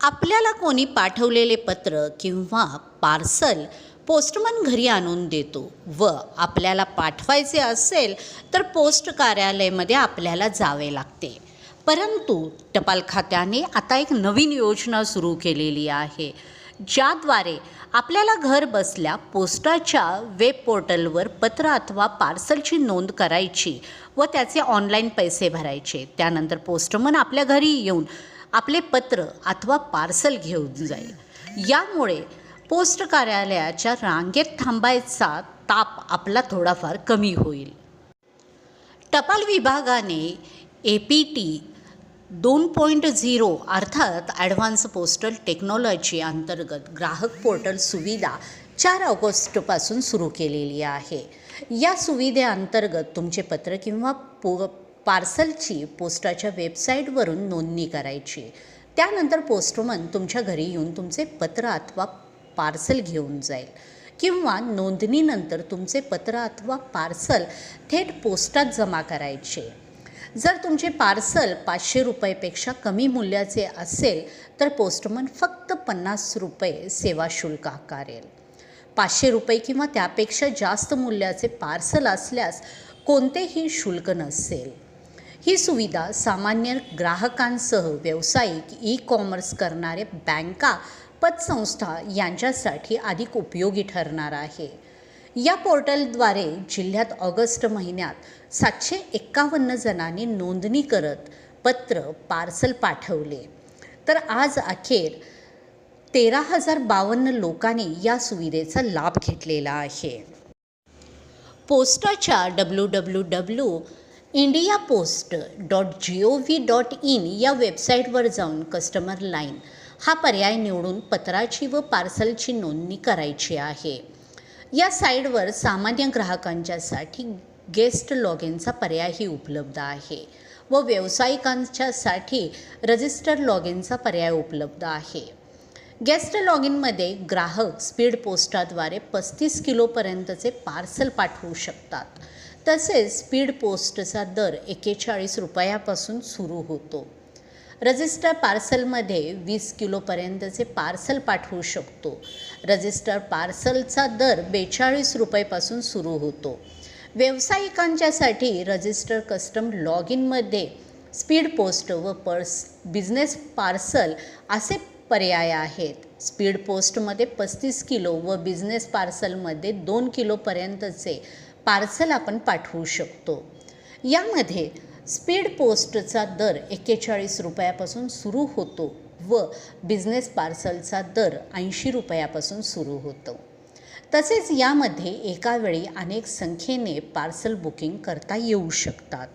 आपल्याला कोणी पाठवलेले पत्र किंवा पार्सल पोस्टमन घरी आणून देतो व आपल्याला पाठवायचे असेल तर पोस्ट कार्यालयामध्ये आपल्याला जावे लागते. परंतु टपाल खात्याने आता एक नवीन योजना सुरू केलेली आहे ज्याद्वारे आपल्याला घर बसल्या पोस्टाच्या वेब पोर्टलवर पत्र अथवा पार्सलची नोंद करायची व त्याचे ऑनलाईन पैसे भरायचे. त्यानंतर पोस्टमन आपल्या घरी येऊन आपले पत्र अथवा पार्सल घेऊन जाईल. यामुळे पोस्ट कार्यालयाच्या रांगेत थांबायचा ताप आपला थोडाफार कमी होईल. टपाल विभागाने ए पी टी दोन पॉईंट झिरो अर्थात ॲडव्हान्स पोस्टल टेक्नॉलॉजी अंतर्गत ग्राहक पोर्टल सुविधा चार ऑगस्टपासून सुरू केलेली आहे. या सुविधेअंतर्गत तुमचे पत्र किंवा पो पार्सलची पोस्टाच्या वेबसाईटवरून नोंदणी करायची. त्यानंतर पोस्टमन तुमच्या घरी येऊन तुमचे पत्र अथवा पार्सल घेऊन जाईल. किंवा नोंदणीनंतर तुमचे पत्र अथवा पार्सल थेट पोस्टात जमा करायचे. जर तुमचे पार्सल पाचशे रुपयेपेक्षा कमी मूल्याचे असेल तर पोस्टमन फक्त पन्नास रुपये सेवा शुल्क आकारेल. पाचशे रुपये किंवा त्यापेक्षा जास्त मूल्याचे पार्सल असल्यास कोणतेही शुल्क नसेल. ही सुविधा सामान्य ग्राहकांसह व्यावसायिक ई कॉमर्स करणारे बँका पतसंस्था यांच्यासाठी अधिक उपयोगी ठरणार आहे. या पोर्टलद्वारे जिल्ह्यात ऑगस्ट महिन्यात सातशे एक्कावन्न जणांनी नोंदणी करत पत्र पार्सल पाठवले. तर आज अखेर तेरा हजार बावन्न लोकांनी या सुविधेचा लाभ घेतलेला आहे. पोस्टाच्या W W W India post dot G O V dot in या वेबसाईटवर जाऊन कस्टमर लाईन हा पर्याय निवडून पत्राची व पार्सलची नोंदणी करायची आहे. या साईटवर सामान्य ग्राहकांच्यासाठी गेस्ट लॉग इनचा पर्यायही उपलब्ध आहे व व्यावसायिकांच्यासाठी रजिस्टर लॉग इनचा पर्याय उपलब्ध आहे. गेस्ट लॉग इनमध्ये ग्राहक स्पीड पोस्टाद्वारे पस्तीस किलोपर्यंतचे पार्सल पाठवू शकतात. तसेच स्पीड पोस्टचा दर एकेचाळीस रुपयापासून सुरू होतो. रजिस्टर पार्सलमध्ये वीस किलोपर्यंतचे पार्सल पाठवू शकतो. रजिस्टर पार्सलचा दर बेचाळीस रुपयेपासून सुरू होतो. व्यावसायिकांच्यासाठी रजिस्टर कस्टम लॉग इनमध्ये स्पीड पोस्ट व पर्स बिझनेस पार्सल असे पर्याय आहेत. स्पीड पोस्टमध्ये पस्तीस किलो व बिझनेस पार्सलमध्ये दोन किलोपर्यंतचे पार्सल आपण पाठवू शकतो. यामध्ये स्पीड पोस्टचा दर एक्केचाळीस रुपयापासून सुरू होतो व बिझनेस पार्सलचा दर ऐंशी रुपयापासून सुरू होतो. तसेच यामध्ये एकावेळी अनेक संख्येने पार्सल बुकिंग करता येऊ शकतात.